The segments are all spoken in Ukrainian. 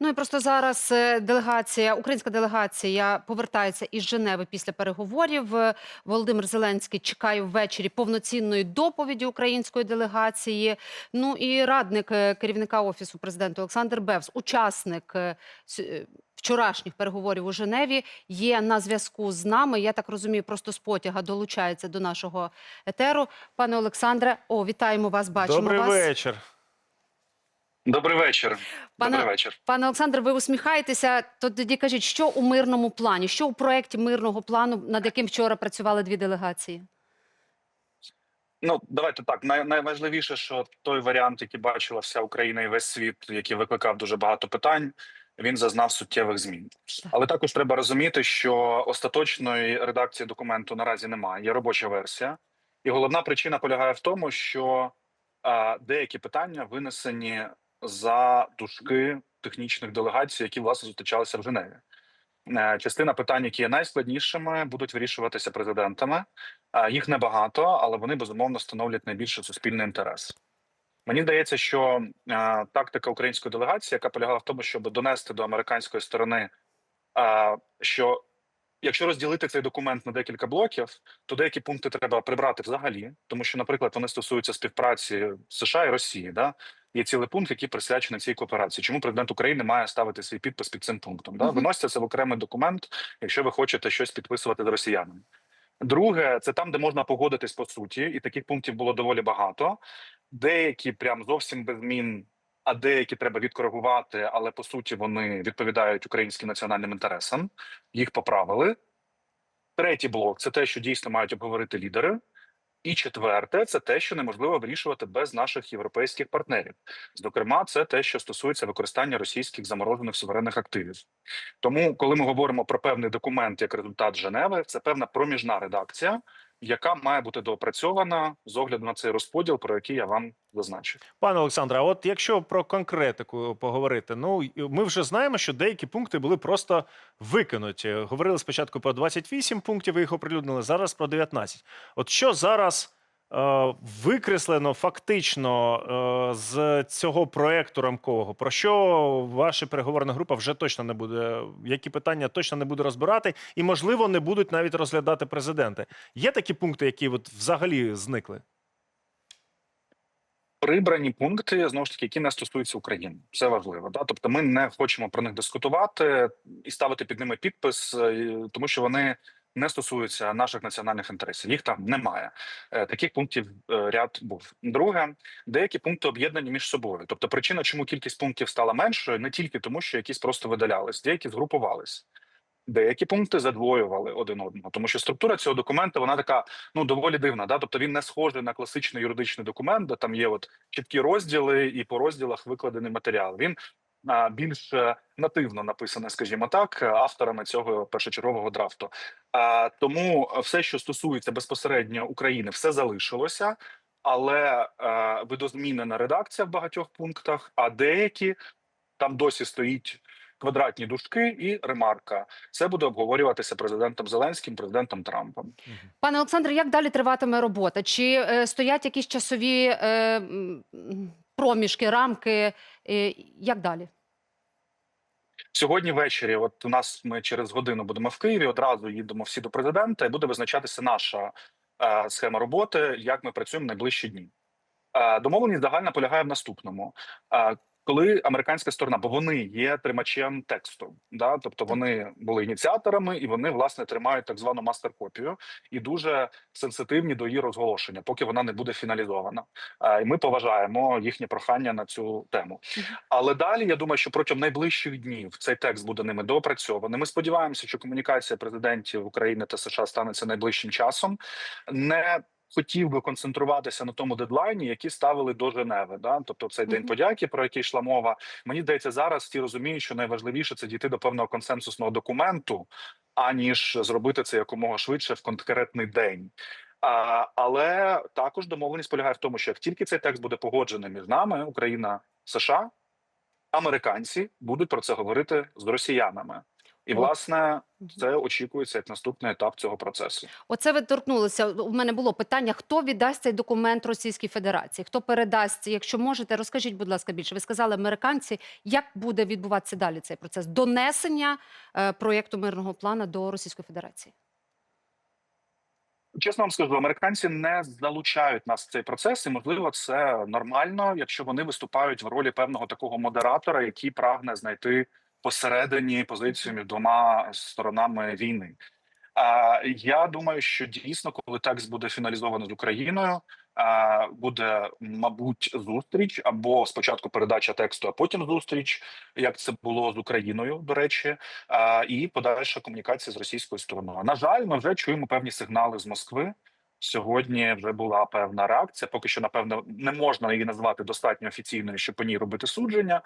Ну і просто зараз е, делегація, українська делегація повертається із Женеви після переговорів. Е, Володимир Зеленський чекає ввечері повноцінної доповіді української делегації. Ну і радник е, керівника офісу президента Олександр Бевс, учасник вчорашніх переговорів у Женеві, є на зв'язку з нами. Я так розумію, просто з потяга долучається до нашого етеру. Пане Олександре, о, вітаємо вас. Бачимо Добрий вас. вечір. Добрий вечір. Пане- Добрий вечір. Пане Олександр, ви усміхаєтеся. То тоді кажіть, що у мирному плані? Що у проєкті мирного плану, над яким вчора працювали дві делегації? Ну давайте так. Най найважливіше, що той варіант, який бачила вся Україна і весь світ, який викликав дуже багато питань, він зазнав суттєвих змін. Але також треба розуміти, що остаточної редакції документу наразі немає. Є робоча версія, і головна причина полягає в тому, що а, деякі питання винесені за дужки технічних делегацій, які власне зустрічалися в Женеві. Е, Частина питань, які є найскладнішими, будуть вирішуватися президентами. Е, Їх небагато, але вони безумовно становлять найбільший суспільний інтерес. Мені здається, що е, тактика української делегації, яка полягала в тому, щоб донести до американської сторони, що якщо розділити цей документ на декілька блоків, то деякі пункти треба прибрати взагалі, тому що, наприклад, вони стосуються співпраці США і Росії. Да? Є цілий пункт, який присвячений цій кооперації. Чому президент України має ставити свій підпис під цим пунктом? Да? Виноситься це в окремий документ, якщо ви хочете щось підписувати з росіянами. Друге, це там, де можна погодитись по суті, і таких пунктів було доволі багато. Деякі прям зовсім без змін, а деякі треба відкоригувати, але по суті вони відповідають українським національним інтересам. Їх поправили. Третій блок це те, що дійсно мають обговорити лідери. І четверте, це те, що неможливо вирішувати без наших європейських партнерів. Зокрема, це те, що стосується використання російських заморожених суверенних активів. Тому, коли ми говоримо про певний документ як результат Женеви, це певна проміжна редакція, яка має бути доопрацьована з огляду на цей розподіл, про який я вам зазначив. Пане Олександре, от якщо про конкретику поговорити, ну ми вже знаємо, що деякі пункти були просто викинуті. Говорили спочатку про 28 пунктів, ви їх оприлюднили, зараз про 19. От що зараз викреслено фактично е, з цього проекту рамкового? Про що ваша переговорна група вже точно не буде? Які питання точно не буде розбирати, і можливо не будуть навіть розглядати президенти? Є такі пункти, які от взагалі зникли? Прибрані пункти знову ж таки, які не стосуються України. Це важливо. Да? Тобто, ми не хочемо про них дискутувати і ставити під ними підпис, е, тому що вони не стосуються наших національних інтересів. Їх там немає. Е, Таких пунктів е, ряд був. Друге, деякі пункти об'єднані між собою. Тобто, причина, чому кількість пунктів стала меншою, не тільки тому, що якісь просто видалялись, деякі згрупувались. Деякі пункти задвоювали один одного, тому що структура цього документа вона така ну доволі дивна. Да? Тобто він не схожий на класичний юридичний документ, де там є от чіткі розділи, і по розділах викладений матеріал. Він більш е, нативно написаний, скажімо так, авторами цього першочергового драфту. А, тому все, що стосується безпосередньо України, все залишилося, але е, видозмінена редакція в багатьох пунктах, а деякі там досі стоїть. Квадратні дужки і ремарка. Це буде обговорюватися президентом Зеленським, президентом Трампом. Пане Олександре, як далі триватиме робота? Чи е, стоять якісь часові е, проміжки, рамки? Е, як далі? Сьогодні ввечері, от у нас ми через годину будемо в Києві. Одразу їдемо всі до президента, і буде визначатися наша е, схема роботи, як ми працюємо найближчі дні. Е, домовленість загальна полягає в наступному. Е, коли американська сторона, бо вони є тримачем тексту, да, тобто вони були ініціаторами, і вони власне тримають так звану мастер-копію і дуже сенситивні до її розголошення, поки вона не буде фіналізована. І ми поважаємо їхнє прохання на цю тему. Але далі я думаю, що протягом найближчих днів цей текст буде ними доопрацьований. Ми сподіваємося, що комунікація президентів України та США станеться найближчим часом. Не хотів би концентруватися на тому дедлайні, який ставили до Женеви. Да? Тобто цей день подяки, про який йшла мова. Мені здається, зараз всі розуміють, що найважливіше це дійти до певного консенсусного документу, аніж зробити це якомога швидше в конкретний день. А, але також домовленість полягає в тому, що як тільки цей текст буде погоджений між нами, Україна, США, американці будуть про це говорити з росіянами. І власне це очікується як наступний етап цього процесу. Оце ви торкнулися. У мене було питання: хто віддасть цей документ Російській Федерації? Хто передасть? Якщо можете, розкажіть, будь ласка, більше. Ви сказали американці, як буде відбуватися далі цей процес донесення е, проєкту мирного плану до Російської Федерації? Чесно вам скажу, американці не залучають нас в цей процес, і можливо, це нормально, якщо вони виступають в ролі певного такого модератора, який прагне знайти посередині позицію між двома сторонами війни. А я думаю, що дійсно, коли текст буде фіналізовано з Україною, буде мабуть зустріч або спочатку передача тексту, а потім зустріч, як це було з Україною, до речі, і подальша комунікація з російською стороною. На жаль, ми вже чуємо певні сигнали з Москви. Сьогодні вже була певна реакція. Поки що, напевно, не можна її назвати достатньо офіційною, щоб по ній робити судження.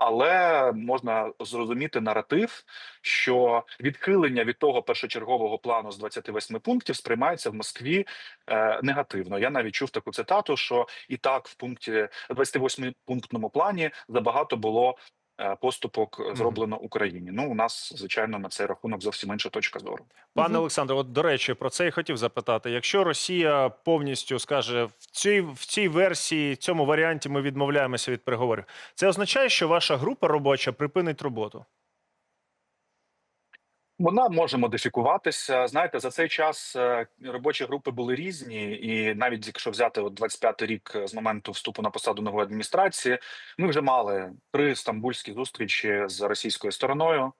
Але можна зрозуміти наратив, що відхилення від того першочергового плану з 28 пунктів сприймається в Москві е, негативно. Я навіть чув таку цитату, що і так в пункті 28 пунктному плані забагато було поступок е, зроблено Україні. Ну у нас звичайно на цей рахунок зовсім інша точка зору. Пане Олександр, Олександре, от до речі, про це і хотів запитати. Якщо Росія повністю скаже в цій в цій версії, цьому варіанті ми відмовляємося від переговорів, це означає, що ваша група робоча припинить роботу. Вона може модифікуватися. Знаєте, за цей час е, робочі групи були різні, і навіть якщо взяти от 25-й рік е, з моменту вступу на посаду нової адміністрації, ми вже мали три стамбульські зустрічі з російською стороною.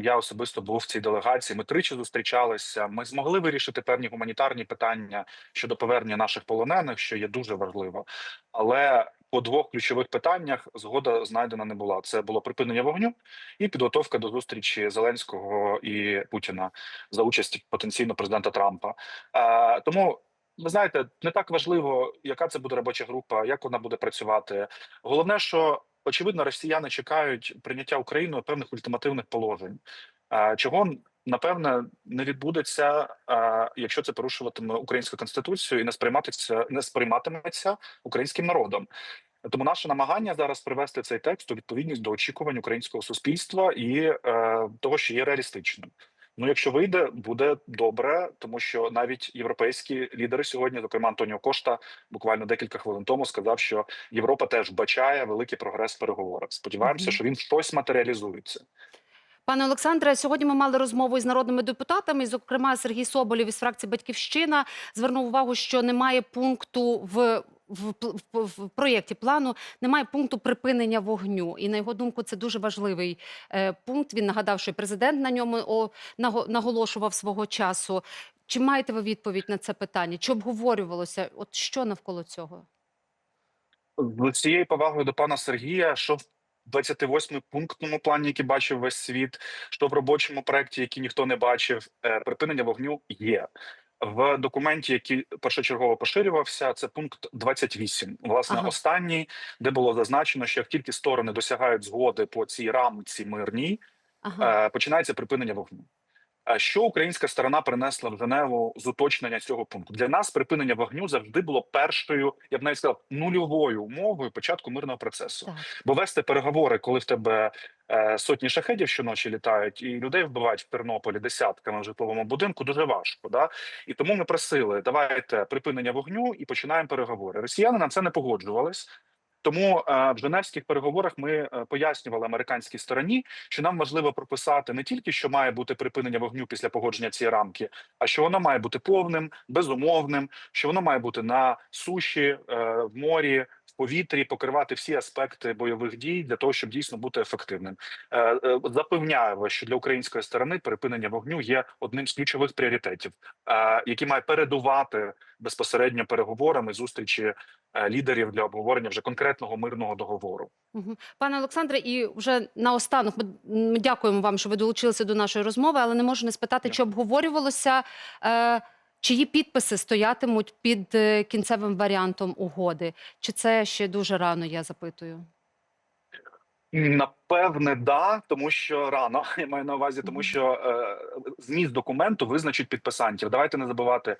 Я особисто був в цій делегації. Ми тричі зустрічалися. Ми змогли вирішити певні гуманітарні питання щодо повернення наших полонених, що є дуже важливо. Але по двох ключових питаннях згода знайдена не була. Це було припинення вогню і підготовка до зустрічі Зеленського і Путіна за участі потенційно президента Трампа. Е, тому ви знаєте, не так важливо, яка це буде робоча група, як вона буде працювати. Головне, що очевидно, росіяни чекають прийняття Україною певних ультимативних положень, е, чого напевне не відбудеться, якщо це порушуватиме українську конституцію і не сприйматися, не сприйматиметься українським народом. Тому наше намагання зараз привести цей текст у відповідність до очікувань українського суспільства і е, того, що є реалістичним. Ну, якщо вийде, буде добре, тому що навіть європейські лідери сьогодні, зокрема Антоніо Кошта, буквально декілька хвилин тому сказав, що Європа теж бачає великий прогрес в переговорах. Сподіваємося, Мгм. що він щось матеріалізується. Пане Олександре, сьогодні ми мали розмову із народними депутатами. Зокрема, Сергій Соболєв із фракції Батьківщина звернув увагу, що немає пункту в. В, в, в проєкті плану немає пункту припинення вогню, і на його думку, це дуже важливий е, пункт. Він нагадав, що президент на ньому о, наголошував свого часу. Чи маєте ви відповідь на це питання? Чи обговорювалося? От що навколо цього? З цією повагою до пана Сергія, що 28 пунктному плані, який бачив весь світ, що в робочому проекті, який ніхто не бачив, е, припинення вогню є. В документі, який першочергово поширювався, це пункт 28. Власне, Ага. останній, де було зазначено, що як тільки сторони досягають згоди по цій рамці мирній, Ага. е, починається припинення вогню. А Що українська сторона принесла в Женеву з уточнення цього пункту? Для нас припинення вогню завжди було першою, я б навіть сказав, нульовою умовою початку мирного процесу. Так. Бо вести переговори, коли в тебе е, сотні шахедів щоночі літають, і людей вбивають в Тернополі десятками в житловому будинку, дуже важко. Да? І тому ми просили, давайте припинення вогню і починаємо переговори. Росіяни на це не погоджувались. Тому е, в Женевських переговорах ми е, пояснювали американській стороні, що нам важливо прописати не тільки що має бути припинення вогню після погодження цієї рамки, а що воно має бути повним, безумовним, що воно має бути на суші, е, в морі, в повітрі, покривати всі аспекти бойових дій для того, щоб дійсно бути ефективним. Е, е, Запевняю вас, що для української сторони припинення вогню є одним з ключових пріоритетів, е, які має передувати безпосередньо переговорами зустрічі лідерів для обговорення вже конкретного мирного договору. Пане Олександре, і вже наостанок ми, ми дякуємо вам, що ви долучилися до нашої розмови, але не можу не спитати, чи обговорювалося, е, чиї підписи стоятимуть під е, кінцевим варіантом угоди. Чи це ще дуже рано, я запитую? Напевне, да, тому що рано я маю на увазі, тому що е, зміст документу визначить підписантів. Давайте не забувати.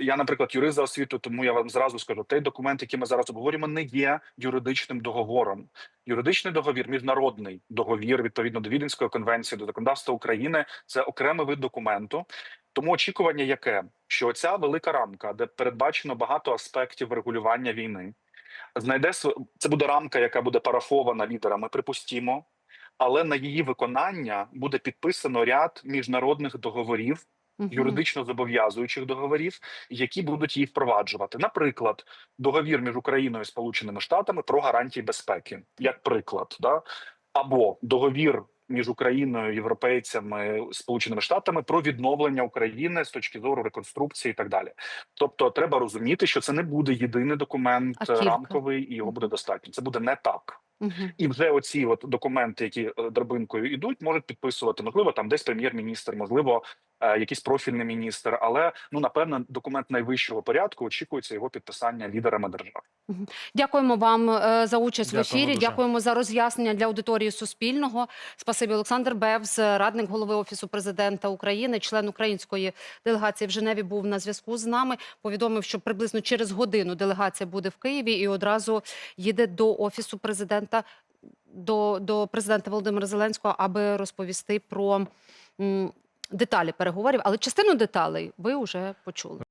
Я, наприклад, юрист за освіту, тому я вам зразу скажу: той документ, який ми зараз обговорюємо, не є юридичним договором. Юридичний договір, міжнародний договір, відповідно до Віденської конвенції, до законодавства України, це окремий вид документу. Тому очікування яке, що ця велика рамка, де передбачено багато аспектів регулювання війни, знайде це буде рамка, яка буде парафована лідерами, припустімо, але на її виконання буде підписано ряд міжнародних договорів, юридично зобов'язуючих договорів, які будуть її впроваджувати. Наприклад, договір між Україною і Сполученими Штатами про гарантії безпеки, як приклад, да? або договір між Україною, європейцями, Сполученими Штатами про відновлення України з точки зору реконструкції і так далі. Тобто, треба розуміти, що це не буде єдиний документ А рамковий, і його буде достатньо. Це буде не так. Угу. І вже оці от документи, які е, драбинкою йдуть, можуть підписувати. Можливо, там десь прем'єр-міністр, можливо, е, якийсь профільний міністр. Але ну напевно, документ найвищого порядку очікується його підписання лідерами держав. Дякуємо вам е, за участь в ефірі. дуже. Дякуємо за роз'яснення для аудиторії Суспільного. Спасибі, Олександр Бевз, радник голови офісу президента України, член української делегації в Женеві, був на зв'язку з нами. Повідомив, що приблизно через годину делегація буде в Києві і одразу їде до офісу президента до, до президента Володимира Зеленського, аби розповісти про деталі переговорів. Але частину деталей ви вже почули.